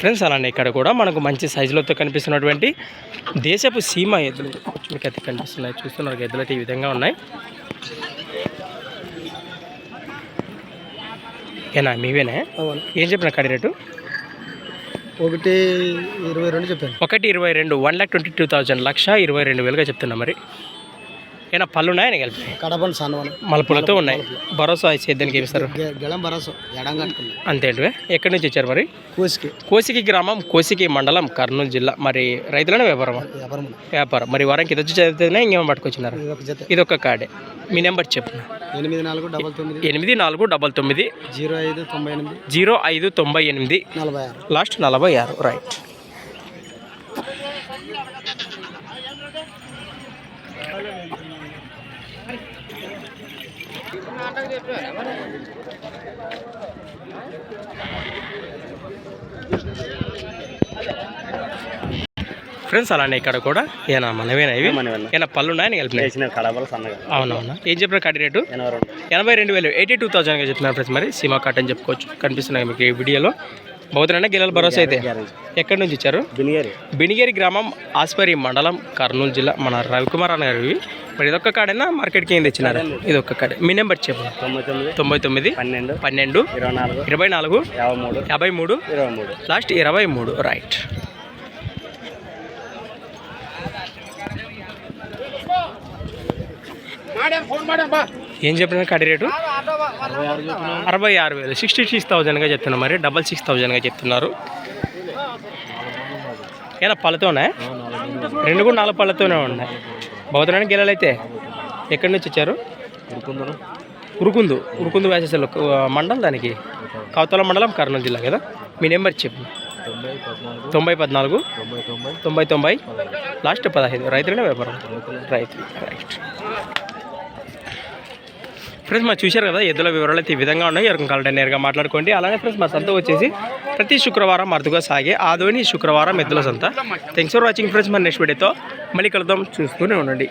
Friends అలానే ఇక్కడ కూడా మనకు మంచి సైజులతో కనిపిస్తున్నటువంటి దేశపు సీమ ఎద్దులు మీకు అయితే కనిపిస్తున్నాయి. చూస్తున్నారు ఎద్దులు అయితే ఈ విధంగా ఉన్నాయి. ఏనా మీవేనా? ఏం చెప్పిన కడి రేటు? ఒకటి ఇరవై రెండు చెప్పాను. ఒకటి ఇరవై రెండు one lakh twenty two thousand లక్ష ఇరవై రెండు వేలుగా చెప్తున్నా మరి. ఏనా పళ్ళు ఉన్నాయని కలిపి కడపని సన్నవని. మలుపులతో ఉన్నాయి. భరోసా సేద్యానికి ఏమిస్తారు గెలం కట్టుకున్నాం. అంతేంటివే? ఎక్కడి నుంచి వచ్చారు మరి? కూసికి. కోసికి గ్రామం కోసికి మండలం కర్నూలు జిల్లా. మరి రైతులనే వ్యాపారం వ్యాపారం వ్యాపారం. మరి వారానికి ఇది వచ్చి చదివితేనే ఇంకేమో పట్టుకొచ్చినారు? ఇది ఒక జత. ఇది ఒక కార్డే మీ నెంబర్ చెప్పు. ఎనిమిది నాలుగు డబల్ తొమ్మిది. ఎనిమిది నాలుగు డబల్ తొమ్మిది. జీరో ఐదు తొంభై ఎనిమిది. జీరో ఐదు తొంభై ఎనిమిది. నలభై ఆరు. లాస్ట్ నలభై ఆరు. రైట్. ఫ్రెండ్స్ అలానే ఇక్కడ కూడా ఏనా మనవేనా ఇవి? ఏనా పళ్ళు ఉన్నాయని అవునవునా. ఏం చెప్పిన కడి రేటు? ఎనభై రెండు. ఎనభై రెండు వేలు. ఎయిటీ టూ థౌసండ్గా చెప్తున్నారు ఫ్రెండ్స్ మరి. సీమా కట్ అని చెప్పుకోవచ్చు. కనిపిస్తున్నాయి మీకు ఈ వీడియోలో. బౌద్ధనైనా గిల్లల భరోసా అయితే. ఎక్కడి నుంచి ఇచ్చారు బినిగారి బినిగేరి గ్రామం ఆస్పరి మండలం కర్నూలు జిల్లా మన రవికుమార్ అన్న గారు. మరి ఇదొక్క కాడైనా? మార్కెట్కి ఏం తెచ్చినారు? ఇది ఒక్క కాడే. మీ నెంబర్ చెప్పు. తొంభై తొమ్మిది. తొంభై తొమ్మిది. పన్నెండు. పన్నెండు. ఇరవై నాలుగు. ఇరవై నాలుగు. యాభై మూడు. యాభై మూడు. ఇరవై మూడు. లాస్ట్ ఇరవై మూడు. రైట్. ఏం చెప్పిన కడి రేటు? అరవై ఆరు వేలు. సిక్స్టీ సిక్స్ థౌజండ్గా చెప్తున్నారు మరి. డబల్ సిక్స్ థౌజండ్గా చెప్తున్నారు. ఏనా పళ్ళతో ఉన్నాయి రెండు కూడా నాలుగు పళ్ళతోనే ఉన్నాయి. బౌద్ధనానికి గెలలైతే ఎక్కడి నుంచి వచ్చారు? ఉరుకుందు. ఉరుకుందు వేసేసారు మండలం దానికి? కౌతల మండలం కర్నూలు జిల్లా కదా? మీ నెంబర్ చెప్పు. తొంభై పద్నాలుగు. తొంభై తొంభై లాస్ట్ పదహైదు. రైతులనే వ్యాపారం. రైతు రైట్ ఫ్రెండ్స్ మా చూశారు కదా ఎద్దుల వివరాలు అయితే ఈ విధంగా ఉన్నాయి. ఎవరికి కావాలంటే నేరుగా మాట్లాడుకోండి. అలానే ఫ్రెండ్స్ మా సంత వచ్చేసి ప్రతి శుక్రవారం అరుదుగా సాగే ఆదోని శుక్రవారం ఎద్దుల సంత. థ్యాంక్స్ ఫర్ వాచింగ్ ఫ్రెండ్స్ మన నెక్స్ట్ వీడియోతో మళ్ళీ కలుద్దాం. చూస్తూనే ఉండండి.